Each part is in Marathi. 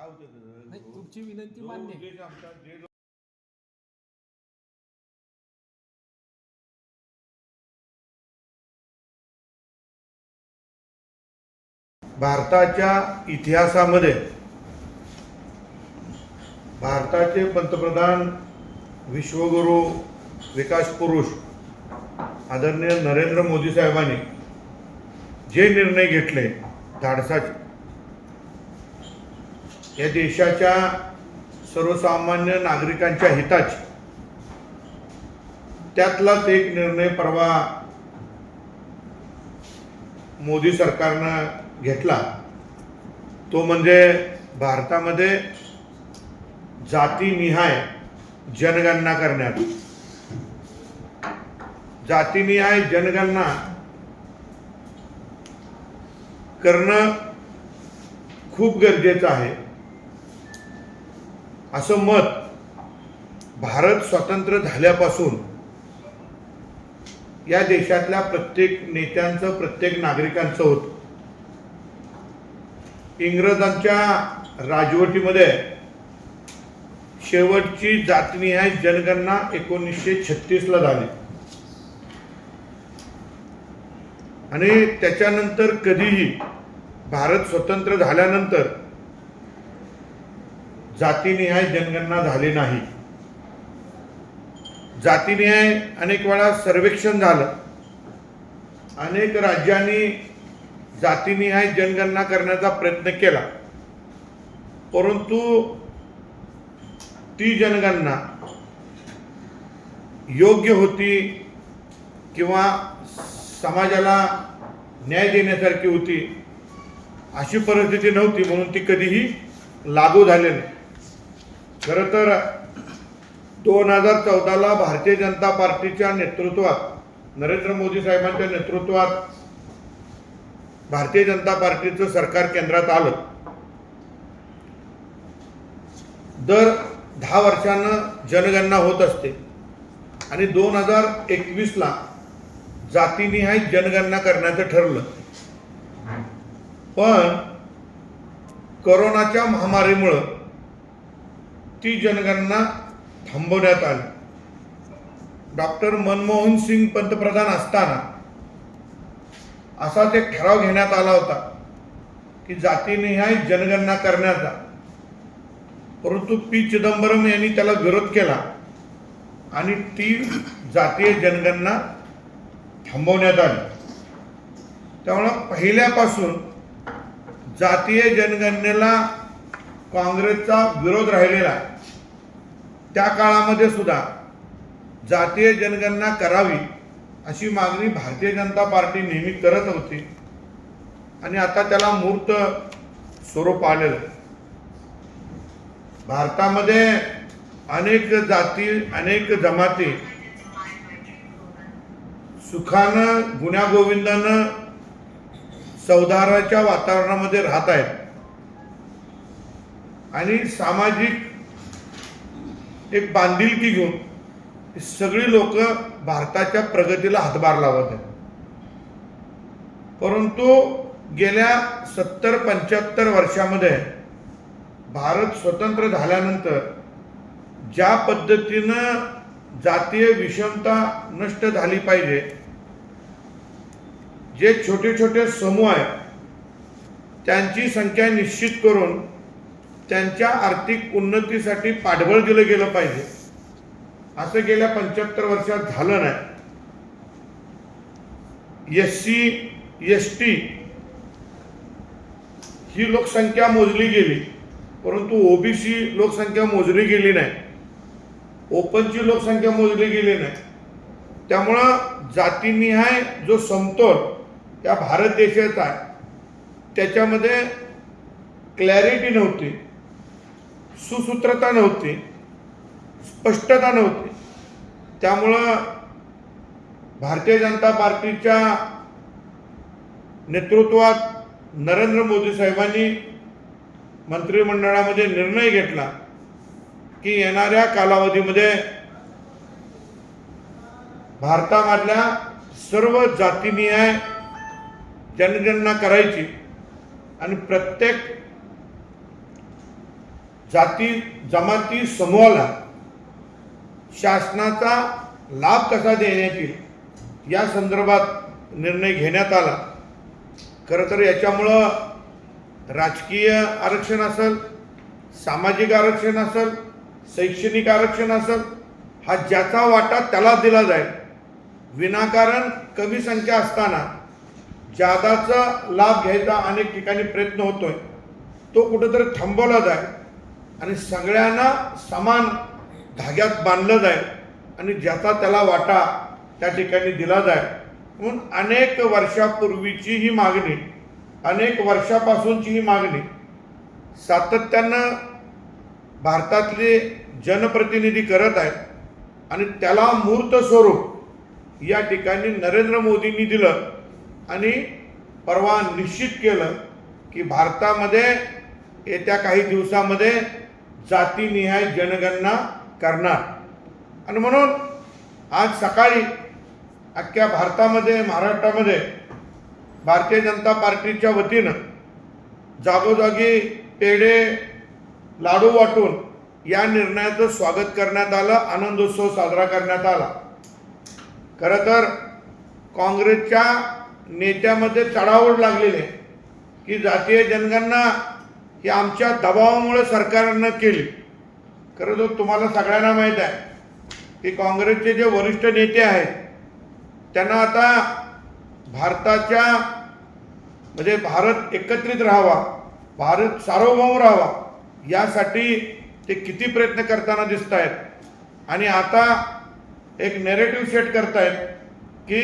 काय होतं? नाही तुमची विनंती मान्य आहे उद्देश आमचा जे जो- भारताच्या इतिहासामध्ये भारताचे पंतप्रधान विश्वगुरु विकास पुरुष आदरणीय नरेंद्र मोदी साहेबांनी जे निर्णय घेतले धाडसाचे या देशाच्या सर्वसामान्य नागरिकांच्या हिताची. त्यातलाच एक निर्णय परवा मोदी सरकारनं घेतला. तो म्हणजे भारतामध्ये जातीनिहाय जनगणना करण्यात. जातीनिहाय जनगणना करणं खूप गरजेचं आहे. असं मत भारत स्वतंत्र झाल्यापासून या देशातल्या प्रत्येक नेत्यांचं प्रत्येक नागरिकांचं होतं. इंग्रजांच्या राजवटीमध्ये शेवटची जातनी आहे जनगणना एकोणीसशे छत्तीसला झाली. आणि त्याच्यानंतर कधीही भारत स्वतंत्र झाल्यानंतर जातीनिहाय जनगणना झाली नाही. जातीनिहाय अनेक वेळा सर्वेक्षण झालं. अनेक राज्यांनी जातीनिहाय जनगणना करण्याचा प्रयत्न केला. परंतु ती जनगणना योग्य होती किंवा समाजाला न्याय देण्यासारखी होती अशी परिस्थिती नव्हती म्हणून ती कधीही लागू झाली नाही. खरं तर दोन हजार चौदाला भारतीय जनता पार्टीच्या नेतृत्वात नरेंद्र मोदी साहेबांच्या नेतृत्वात भारतीय जनता पार्टीचं सरकार केंद्रात आलं. दर दहा वर्षानं जनगणना होत असते. आणि दोन हजार एकवीसला जातीनिहाय जनगणना करण्याचं ठरलं. पण कोरोनाच्या महामारीमुळं ती जनगणना थांबवण्यात आली. डॉक्टर मनमोहन सिंग पंतप्रधान असताना असाच एक ठराव घेण्यात आला होता की जातीनिहाय जनगणना करण्याचा. परंतु पी. चिदंबरम यांनी त्याला विरोध केला आणि ती जातीय जनगणना थांबवण्यात आली. त्यामुळं पहिल्यापासून जातीय जनगणनेला काँग्रेसचा विरोध राहिलेला आहे. त्या काळामध्ये सुद्धा जातीय जनगणना करावी अशी मागणी भारतीय जनता पार्टी नेहमी करत होती. आणि आता त्याला मूर्त स्वरूप आलेलं आहे. भारतामध्ये अनेक जाती अनेक जमाती सुखानं गुण्यागोविंदानं सौदाराच्या वातावरणामध्ये राहत आहेत. आणि सामाजिक एक बांधिलकी घेऊन सगळी लोक भारताच्या प्रगतीला हातभार लावत आहेत. परंतु गेल्या सत्तर पंच्याहत्तर वर्षामध्ये भारत स्वतंत्र झाल्यानंतर ज्या पद्धतीनं जातीय विषमता नष्ट झाली पाहिजे जे छोटे छोटे समूह आहेत त्यांची संख्या निश्चित करून त्यांच्या आर्थिक उन्नतीसाठी पाठबळ दिलं गेलं पाहिजे. असं गेल्या पंच्याहत्तर वर्षात झालं नाही. एस सी एस टी ही लोकसंख्या मोजली गेली परंतु ओबीसी लोकसंख्या मोजली गेली नाही. ओपनची लोकसंख्या मोजली गेली नाही. त्यामुळं जातीनिहाय जो समतोल या भारत देशाचा आहे त्याच्यामध्ये क्लॅरिटी नव्हती. सुसूत्रता नव्हती स्पष्टता नव्हती. त्यामुळं भारतीय जनता पार्टीच्या नेतृत्वात नरेंद्र मोदी साहेबांनी मंत्रिमंडळामध्ये निर्णय घेतला की येणाऱ्या कालावधीमध्ये भारतामधल्या सर्व जातीनिहाय जनगणना करायची. आणि प्रत्येक जाती जमाती समूहाला शासनाचा लाभ कसा देण्यात येईल या संदर्भात निर्णय घेण्यात आला. खरं तर याच्यामुळं राजकीय आरक्षण असेल सामाजिक आरक्षण असेल शैक्षणिक आरक्षण असेल हा ज्याचा वाटा त्याला दिला जाईल. विनाकारण कमी संख्या असताना जादाचा लाभ घ्यायचा अनेक ठिकाणी प्रयत्न होतोय. तो कुठेतरी थांबवला जाईल. आणि सगळ्यांना समान धाग्यात बांधलं जाईल आणि ज्याचा त्याला वाटा त्या ठिकाणी दिला जाईल. म्हणून अनेक वर्षापूर्वीची ही मागणी अनेक वर्षापासूनची ही मागणी सातत्यानं भारतातले जनप्रतिनिधी करत आहेत आणि त्याला मूर्त स्वरूप या ठिकाणी नरेंद्र मोदींनी दिलं आणि परवा निश्चित केलं की भारतामध्ये येत्या काही दिवसामध्ये जातीनिहाय जनगणना करणार. आणि म्हणून आज सकाळी अख्ख्या भारतामध्ये महाराष्ट्रामध्ये भारतीय जनता पार्टीच्या वतीनं जागोजागी पेढे लाडू वाटून या निर्णयाचं स्वागत करण्यात आलं आनंदोत्सव साजरा करण्यात आला. खरं तर काँग्रेसच्या नेत्यामध्ये चढावड लागलेली आहे की जातीय जनगणना हे आमच्या दबावामुळे सरकारनं केली. खरं तर तुम्हाला सगळ्यांना माहीत आहे की काँग्रेसचे जे वरिष्ठ नेते आहेत त्यांना आता भारताच्या म्हणजे भारत एकत्रित राहावा भारत सार्वभौम राहावा यासाठी ते किती प्रयत्न करताना दिसत आहेत आणि आता एक नेरेटिव्ह सेट करतायत की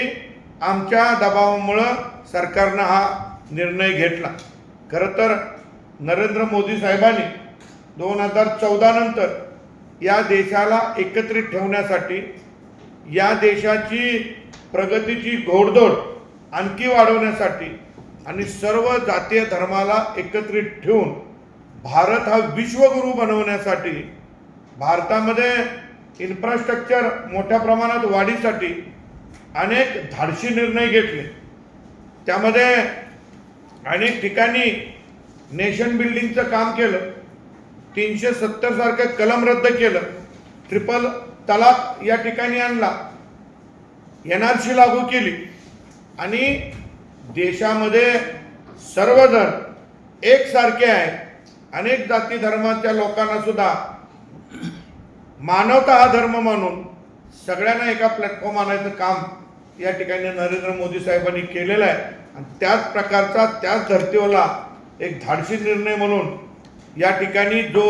आमच्या दबावामुळं सरकारनं हा निर्णय घेतला. खरं तर नरेंद्र मोदी साहेबांनी दोन हजार चौदा नंतर या देशाला एकत्रित ठेवण्यासाठी या देशाची प्रगतीची घोडदौड आणखी वाढवण्यासाठी आणि सर्व जातीय धर्माला एकत्रित ठेवून भारत हा विश्वगुरू बनवण्यासाठी भारतामध्ये इन्फ्रास्ट्रक्चर मोठ्या प्रमाणात वाढीसाठी अनेक धाडशी निर्णय घेतले. त्यामध्ये अनेक ठिकाणी नेशन बिल्डिंगचं काम केलं तीनशे सत्तर सारखं कलम रद्द केलं ट्रिपल तलाक या ठिकाणी आणला एन आर सी लागू केली आणि देशामध्ये सर्वजण एकसारखे आहे अनेक जाती धर्माच्या लोकांना सुद्धा मानवता हा धर्म मानून सगळ्यांना एका प्लॅटफॉर्म आणायचं काम या ठिकाणी नरेंद्र मोदी साहेबांनी केलेलं आहे. आणि त्याच प्रकारचा त्याच धर्तीवरला एक धाडसी निर्णय म्हणून या ठिकाणी जो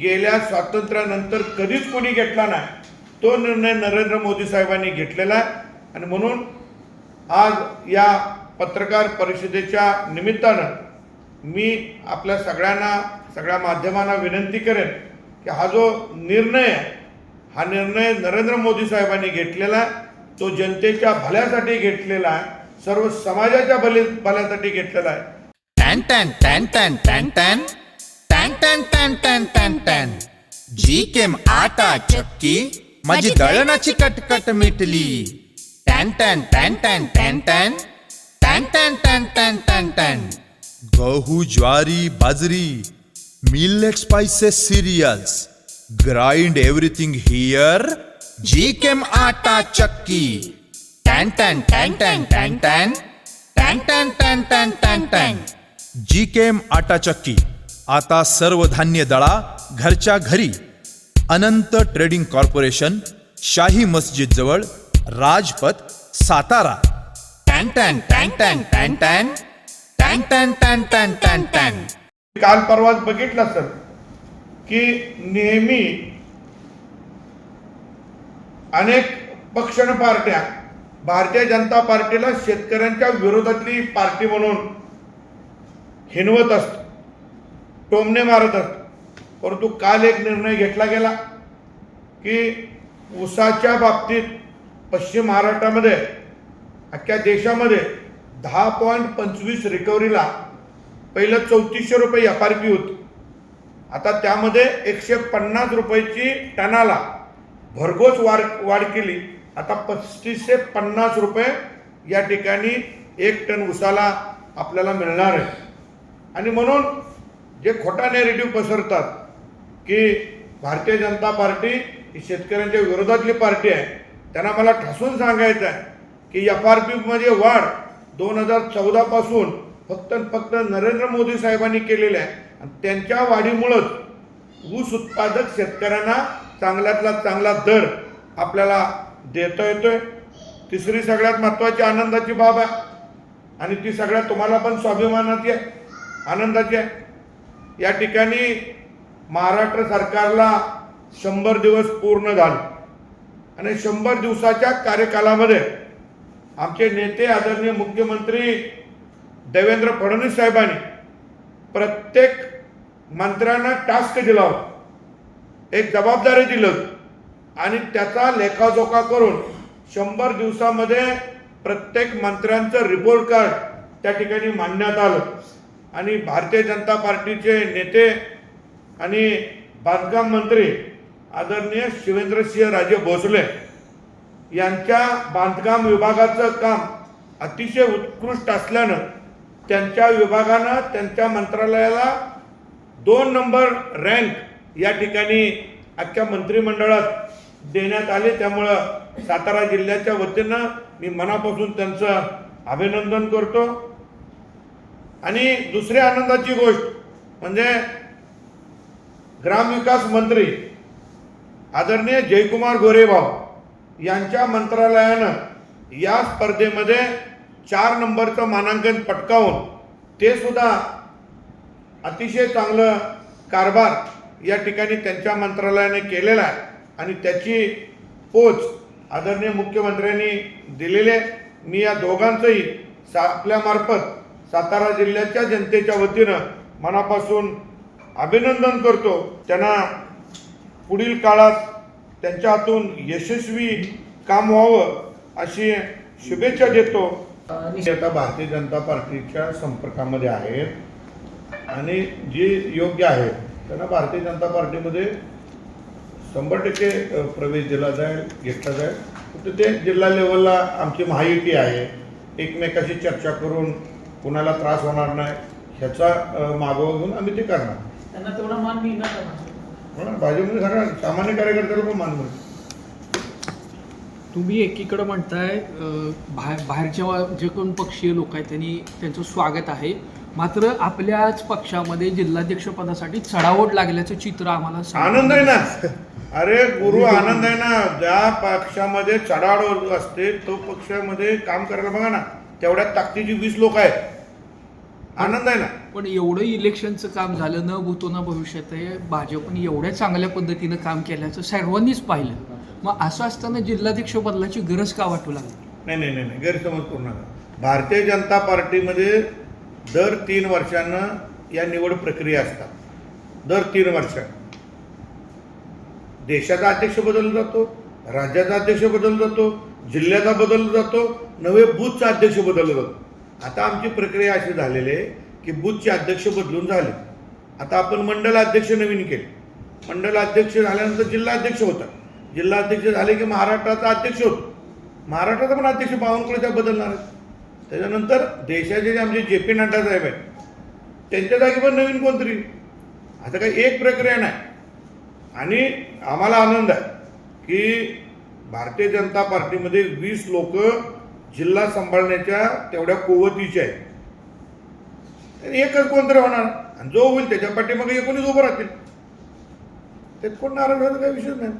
गेल्या स्वातंत्र्यानंतर कधीच कोणी घेतला नाही तो निर्णय नरेंद्र मोदी साहेबांनी घेतलेला आहे. आणि म्हणून आज या पत्रकार परिषदेच्या निमित्तानं मी आपल्या सगळ्यांना सगळ्या माध्यमांना विनंती करेन की हा जो निर्णय आहे हा निर्णय नरेंद्र मोदी साहेबांनी घेतलेला आहे. तो जनतेच्या भल्यासाठी घेतलेला आहे. सर्व समाजाच्या भले भल्यासाठी घेतलेला आहे. टॅन टॅन टॅन टॅन टॅन टॅन टॅन टॅन टॅन टॅन टॅन टॅन जी केम आटा चक्की माझी दळणाची कटकट मिटली टॅन टॅन टॅन टॅन टॅन टॅन टॅन टॅन टॅन टॅन टॅन टॅन गहू ज्वारी बाजरी millet spices cereals grind everything here जी केम आटा चक्की टॅन टॅन टॅन टॅन टॅन टॅन टॅन टॅन टॅन टॅन टॅन टॅन जी केम आटा चक्की आता सर्व धान्य दळा घरच्या घरी. अनंत ट्रेडिंग कॉर्पोरेशन शाही मस्जिद जवळ राजपथ सातारा. काल परवाच बघितला सर की नेहमी अनेक पक्षण पार्ट्या भारतीय जनता पार्टीला शेतकऱ्यांच्या विरोधातली पार्टी म्हणून हिनवत असत. टोमणे मारत असत. परंतु काल एक निर्णय घेतला गेला की ऊसाच्या बाबतीत पश्चिम महाराष्ट्रामध्ये अख्ख्या देशामध्ये दहा पॉईंट पंचवीस रिकव्हरीला पहिलं चौतीसशे रुपये एफ आर पी होती. आता त्यामध्ये एकशे पन्नास रुपयाची टनाला भरघोस वाढ वाढ केली. आता पस्तीसशे पन्नास रुपये या ठिकाणी एक टन उसाला आपल्याला मिळणार आहे. आणि म्हणून जे खोटा नेरेटिव्ह पसरतात की भारतीय जनता पार्टी ही शेतकऱ्यांच्या विरोधातली पार्टी आहे त्यांना मला ठासून सांगायचं आहे की एफ आर पीमध्ये वाढ दोन हजार चौदापासून फक्त फक्त नरेंद्र मोदी साहेबांनी केलेलं आहे. आणि त्यांच्या वाढीमुळंच ऊस उत्पादक शेतकऱ्यांना चांगल्यातला चांगला दर आपल्याला देता येतोय. तिसरी सगळ्यात महत्त्वाची आनंदाची बाब आहे. आणि ती सगळ्यात तुम्हाला पण स्वाभिमानाची आहे. आनंदाची आहे. या ठिकाणी महाराष्ट्र सरकारला शंभर दिवस पूर्ण झाले आणि शंभर दिवसाच्या कार्यकालामध्ये आमचे नेते आदरणीय मुख्यमंत्री देवेंद्र फडणवीस साहेबांनी प्रत्येक मंत्र्यांना टास्क दिला होता. एक जबाबदारी दिलं आणि त्याचा लेखाजोखा करून शंभर दिवसामध्ये प्रत्येक मंत्र्यांचं रिपोर्ट कार्ड त्या ठिकाणी मांडण्यात आलं. आणि भारतीय जनता पार्टीचे नेते आणि बांधकाम मंत्री आदरणीय शिवेंद्रसिंह राजे भोसले यांच्या बांधकाम विभागाचं काम अतिशय उत्कृष्ट असल्यानं त्यांच्या विभागानं त्यांच्या मंत्रालयाला दोन नंबर रँक या ठिकाणी अख्ख्या मंत्रिमंडळात देण्यात आले. त्यामुळं सातारा जिल्ह्याच्या वतीनं मी मनापासून त्यांचं अभिनंदन करतो. आणि दुसरी आनंदाची गोष्ट म्हणजे ग्रामविकास मंत्री आदरणीय जयकुमार गोरेभाऊ यांच्या मंत्रालयानं या स्पर्धेमध्ये चार नंबरचं मानांकन पटकावून ते सुद्धा अतिशय चांगलं कारभार या ठिकाणी त्यांच्या मंत्रालयाने केलेला आहे. आणि त्याची पोच आदरणीय मुख्यमंत्र्यांनी दिलेली आहे. मी या दोघांचंही सा आपल्यामार्फत सातारा जिल्ह्याच्या जनतेच्या वतीनं मनापासून अभिनंदन करतो. त्यांना पुढील काळात त्यांच्या हातून यशस्वी काम व्हावं अशी शुभेच्छा देतो. आता भारतीय जनता पार्टीच्या संपर्कामध्ये आहेत. आणि जे योग्य आहेत त्यांना भारतीय जनता पार्टीमध्ये शंभर टक्के प्रवेश दिला जाईल घेतला जाईल. फक्त ते जिल्हा लेवलला आमची महायुती आहे. एकमेकाशी चर्चा करून कुणाला त्रास होणार नाही ह्याचा मागोवा घेऊन आम्ही ते करणार. त्यांना तेवढा मान मिळणार सगळ्या सामान्य कार्यकर्त्याला पण मान मिळतो तुम्ही एकीकडे म्हणताय बाहेर बाहेरच्या जे कोण पक्षीय लोक आहेत त्यांनी त्यांचं स्वागत आहे. मात्र आपल्याच पक्षामध्ये जिल्हाध्यक्षपदासाठी चढावट लागल्याचं चित्र आम्हाला आनंद आहे ना? अरे गुरु आनंद आहे ना? ज्या पक्षामध्ये चढाड असते तो पक्षामध्ये काम करायला बघा ना. तेवढ्या ताकदीची वीस लोक आहेत. आनंद आहे ना? पण एवढं इलेक्शनचं काम झालं न भूतो न भविष्यात आहे भाजपने एवढ्या चांगल्या पद्धतीनं काम केल्याचं सर्वांनीच पाहिलं. मग असं असताना जिल्हाध्यक्ष बदलाची गरज का वाटू लागली? नाही नाही नाही नाही. गैरसमज करू नका भारतीय जनता पार्टीमध्ये दर तीन वर्षानं या निवड प्रक्रिया असतात. दर तीन वर्षानं. देशाचा अध्यक्ष बदलला जातो राज्याचा अध्यक्ष बदलला जातो जिल्ह्याचा बदलला जातो नवे बूथचा अध्यक्ष बदलला जातो. आता आमची प्रक्रिया अशी झालेली आहे की बूथचे अध्यक्ष बदलून झाले. आता आपण मंडल अध्यक्ष नवीन केले. मंडल अध्यक्ष झाल्यानंतर जिल्हा अध्यक्ष होता जिल्हा अध्यक्ष झाले की महाराष्ट्राचा अध्यक्ष होतो. महाराष्ट्राचा पण अध्यक्ष बावनकुळे त्या बदलणार आहेत. त्याच्यानंतर देशाचे जे आमचे जे पी नड्डा साहेब आहेत त्यांच्या जागी पण नवीन कोणतरी. आता काही एक प्रक्रिया नाही. आणि आम्हाला आनंद आहे की भारतीय जनता पार्टीमध्ये वीस लोक जिल्हा सांभाळण्याच्या तेवढ्या कुवतीचे आहेत. आणि एकच कोणतरी होणार. आणि जो होईल त्याच्या पाठीमागे एकोणीस उभं राहतील. त्यात कोण नाराज व्हायचा काही विषय नाही.